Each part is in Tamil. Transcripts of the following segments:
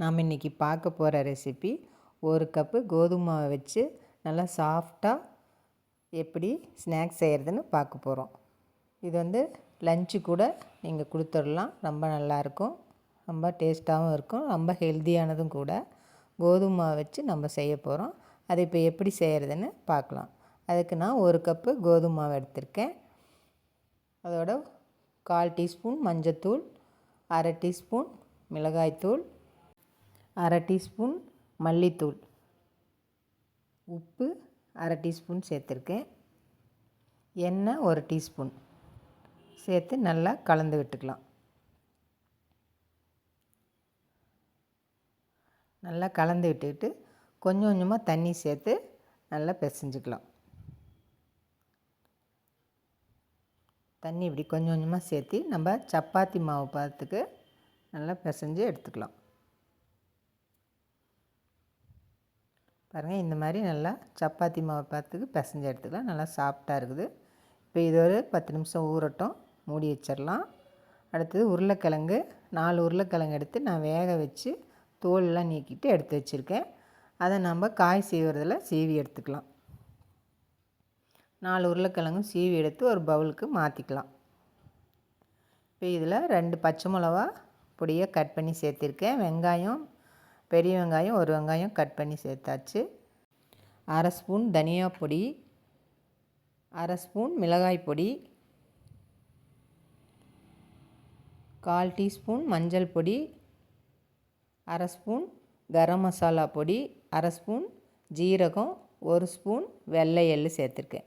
நாம் இன்றைக்கி பார்க்க போகிற ரெசிபி ஒரு கப்பு கோதுமை வச்சு நல்லா சாஃப்டாக எப்படி ஸ்நாக்ஸ் செய்கிறதுன்னு பார்க்க போகிறோம். இது வந்து லஞ்சு கூட நீங்கள் கொடுத்துடலாம். ரொம்ப நல்லாயிருக்கும் ரொம்ப டேஸ்ட்டாகவும் இருக்கும். ரொம்ப ஹெல்த்தியானதும் கூட கோதுமை வச்சு நம்ம செய்ய போகிறோம். அதை இப்போ எப்படி செய்கிறதுன்னு பார்க்கலாம். அதுக்கு நான் ஒரு கப்பு கோதுமை மாவு எடுத்திருக்கேன். அதோட கால் டீஸ்பூன் மஞ்சத்தூள் அரை டீஸ்பூன் மிளகாய்த்தூள் அரை டீஸ்பூன் மல்லித்தூள். உப்பு அரை டீஸ்பூன் சேர்த்துருக்கேன். எண்ணெய் ஒரு டீஸ்பூன். சேர்த்து நல்லா கலந்து விட்டுக்கலாம். நல்லா கலந்து விட்டுக்கிட்டு கொஞ்சம் கொஞ்சமாக தண்ணி சேர்த்து நல்லா பிசைஞ்சிக்கலாம். தண்ணி இப்படி கொஞ்சம் கொஞ்சமாக சேர்த்து நம்ம சப்பாத்தி மாவு பார்த்துக்கு நல்லா பிசைஞ்சு எடுத்துக்கலாம். பாருங்கள் இந்த மாதிரி நல்லா சப்பாத்தி மாவு பார்த்துக்கு பிசைஞ்சு எடுத்துக்கலாம். நல்லா சாஃப்டாக இருக்குது. இப்போ இது ஒரு பத்து நிமிஷம் ஊறட்டும். மூடி வச்சிடலாம். அடுத்தது உருளைக்கிழங்கு. நாலு உருளைக்கிழங்கு எடுத்து நான் வேக வச்சு தோலெலாம் நீக்கிட்டு எடுத்து வச்சுருக்கேன். அதை நம்ம காய் செய்வதில் சீவி எடுத்துக்கலாம். நாலு உருளைக்கிழங்கும் சீவி எடுத்து ஒரு பவுலுக்கு மாற்றிக்கலாம் இப்போ இதில் ரெண்டு பச்சை மிளவா பொடியை கட் பண்ணி சேர்த்துருக்கேன். வெங்காயம் பெரிய வெங்காயம் ஒரு வெங்காயம் கட் பண்ணி சேர்த்தாச்சு. அரை ஸ்பூன் தனியா பொடி அரை ஸ்பூன் மிளகாய் பொடி கால் டீஸ்பூன் மஞ்சள் பொடி அரை ஸ்பூன் கரம் மசாலா பொடி அரை ஸ்பூன் ஜீரகம் ஒரு ஸ்பூன் வெள்ளை எள்ளு சேர்த்துருக்கேன்.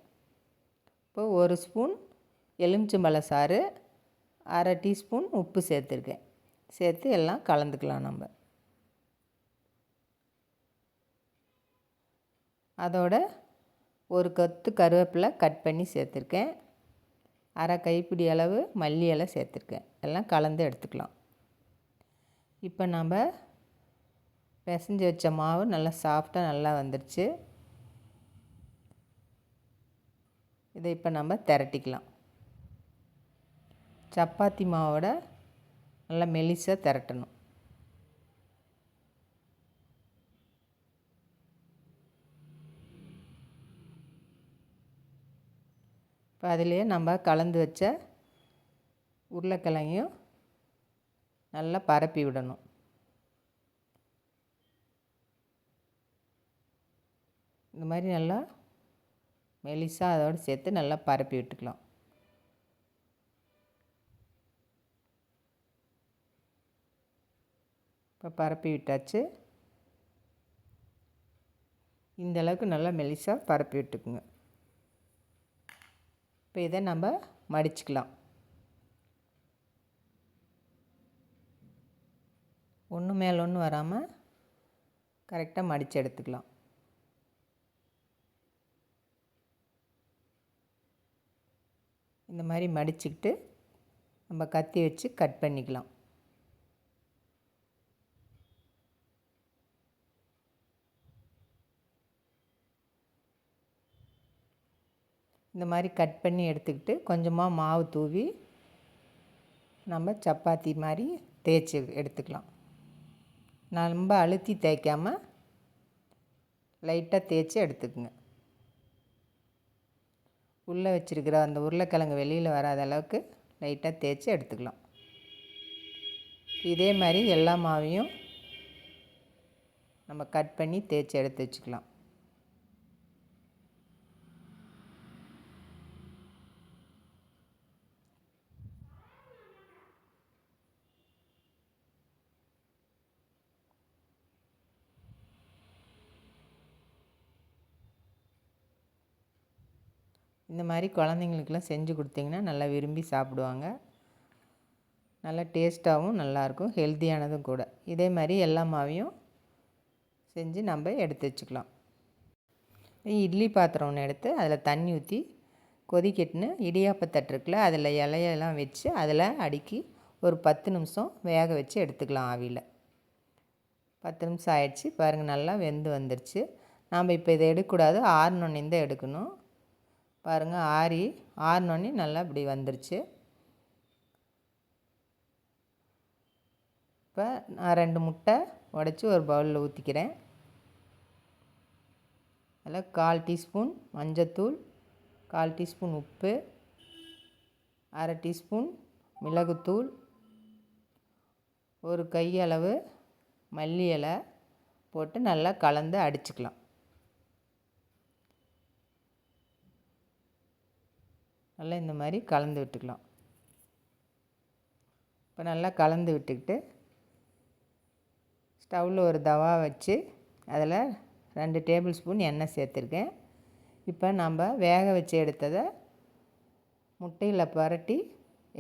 இப்போ ஒரு ஸ்பூன் எலுமிச்சம்பழ சாறு அரை டீஸ்பூன் உப்பு சேர்த்துருக்கேன். சேர்த்து எல்லாம் கலந்துக்கலாம் நம்ம. அதோட ஒரு கொத்து கருவேப்பிலை கட் பண்ணி சேர்த்துருக்கேன். அரை கைப்பிடி அளவு மல்லி இலை சேர்த்துருக்கேன். எல்லாம் கலந்து எடுத்துக்கலாம். இப்போ நம்ம பிசைஞ்சு வச்ச மாவு நல்லா சாஃப்டாக நல்லா வந்துடுச்சு இதை இப்போ நம்ம திரட்டிக்கலாம். சப்பாத்தி மாவோட நல்லா மெலிசாக திரட்டணும். இப்போ அதிலே நம்ம கலந்து வச்ச உருளைக்கிழங்கையும் நல்லா பரப்பி விடணும். இந்த மாதிரி நல்லா மெலிசாக அதோடு சேர்த்து நல்லா பரப்பி விட்டுக்கலாம். இப்போ பரப்பி விட்டாச்சு. இந்த அளவுக்கு நல்லா மெலிசாக பரப்பி விட்டுக்குங்க. இப்போ இதை நம்ம மடிச்சுக்கலாம். ஒன்று மேலே ஒன்று வராமல் கரெக்டாக மடித்து எடுத்துக்கலாம். இந்த மாதிரி மடிச்சுக்கிட்டு நம்ம கத்தி வச்சு கட் பண்ணிக்கலாம். இந்த மாதிரி கட் பண்ணி எடுத்துக்கிட்டு கொஞ்சமாக மாவு தூவி நம்ம சப்பாத்தி மாதிரி தேய்ச்சி எடுத்துக்கலாம். ரொம்ப அழுத்தி தேய்க்காமல் லைட்டாக தேய்ச்சி எடுத்துக்குங்க. உள்ளே வச்சுருக்கிற அந்த உருளைக்கிழங்கு வெளியில் வராத அளவுக்கு லைட்டாக தேய்ச்சி எடுத்துக்கலாம். இதே மாதிரி எல்லா மாவையும் நம்ம கட் பண்ணி தேய்ச்சி எடுத்து வச்சுக்கலாம். இந்த மாதிரி குழந்தைங்களுக்கெல்லாம் செஞ்சு கொடுத்தீங்கன்னா நல்லா விரும்பி சாப்பிடுவாங்க. நல்லா டேஸ்ட்டாகவும் நல்லாயிருக்கும் ஹெல்த்தியானதும் கூட. இதே மாதிரி எல்லா மாவையும் செஞ்சு நம்ம எடுத்து வச்சுக்கலாம். இட்லி பாத்திரம் ஒன்று எடுத்து அதில் தண்ணி ஊற்றி கொதிக்கட்டுன்னு இடியாப்ப இருக்குல்ல அதில் இலையெல்லாம் வச்சு அதில் அடுக்கி ஒரு பத்து நிமிஷம் வேக வச்சு எடுத்துக்கலாம் ஆவியில். பத்து நிமிஷம் ஆயிடுச்சு பாருங்கள் நல்லா வெந்து வந்துருச்சு. நாம் இப்போ இதை எடுக்கக்கூடாது ஆறுனொன்னு தான் எடுக்கணும். பாருங்கள் ஆறி ஆறினோடனே நல்லா இப்படி வந்துருச்சு. இப்போ நான் ரெண்டு முட்டை உடச்சி ஒரு பவுலில் ஊற்றிக்கிறேன் அதில் கால் டீஸ்பூன் மஞ்சத்தூள் கால் டீஸ்பூன் உப்பு அரை டீஸ்பூன் மிளகுத்தூள் ஒரு கையளவு மல்லி இலை போட்டு நல்லா கலந்து அடிச்சுக்கலாம். நல்லா இந்த மாதிரி கலந்து விட்டுக்கலாம். இப்போ நல்லா கலந்து விட்டுக்கிட்டு ஸ்டவ்வில் ஒரு தவா வச்சு அதில் ரெண்டு டேபிள் ஸ்பூன் எண்ணெய் சேர்த்துருக்கேன். இப்போ நம்ம வேக வச்சு எடுத்ததை முட்டையில் பரட்டி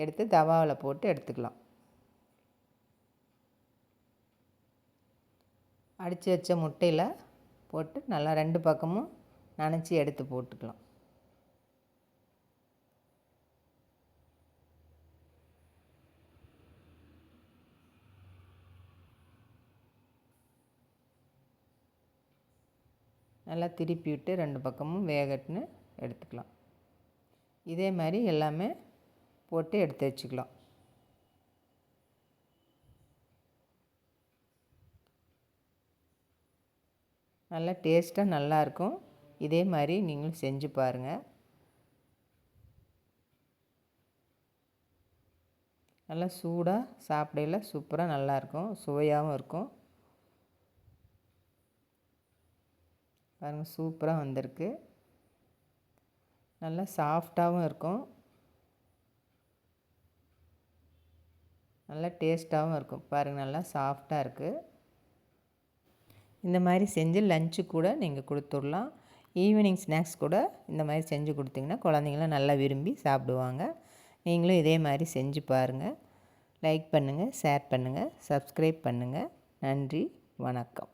எடுத்து தவாவில் போட்டு எடுத்துக்கலாம். அடித்து வச்ச முட்டையில் போட்டு நல்லா ரெண்டு பக்கமும் நனைச்சி எடுத்து போட்டுக்கலாம். நல்லா திருப்பி விட்டு ரெண்டு பக்கமும் வேகட்டுன்னு எடுத்துக்கலாம். இதே மாதிரி எல்லாமே போட்டு எடுத்து வச்சுக்கலாம். நல்லா டேஸ்ட்டாக நல்லாயிருக்கும் இதே மாதிரி நீங்களும் செஞ்சு பாருங்கள் நல்லா சூடாக சாப்பிடையில் சூப்பராக நல்லாயிருக்கும் சுவையாகவும் இருக்கும். பாருங்கள் சூப்பராக வந்திருக்கு. நல்லா சாஃப்டாகவும் இருக்கும். நல்லா டேஸ்ட்டாகவும் இருக்கும். பாருங்கள் நல்லா சாஃப்டாக இருக்குது இந்த மாதிரி செஞ்சு லஞ்சு கூட நீங்கள் கொடுத்துடலாம். ஈவினிங் ஸ்நாக்ஸ் கூட இந்த மாதிரி செஞ்சு கொடுத்தீங்கன்னா குழந்தைங்களாம் நல்லா விரும்பி சாப்பிடுவாங்க. நீங்களும் இதே மாதிரி செஞ்சு பாருங்கள் லைக் பண்ணுங்கள் ஷேர் பண்ணுங்கள் சப்ஸ்கிரைப் பண்ணுங்கள் நன்றி வணக்கம்.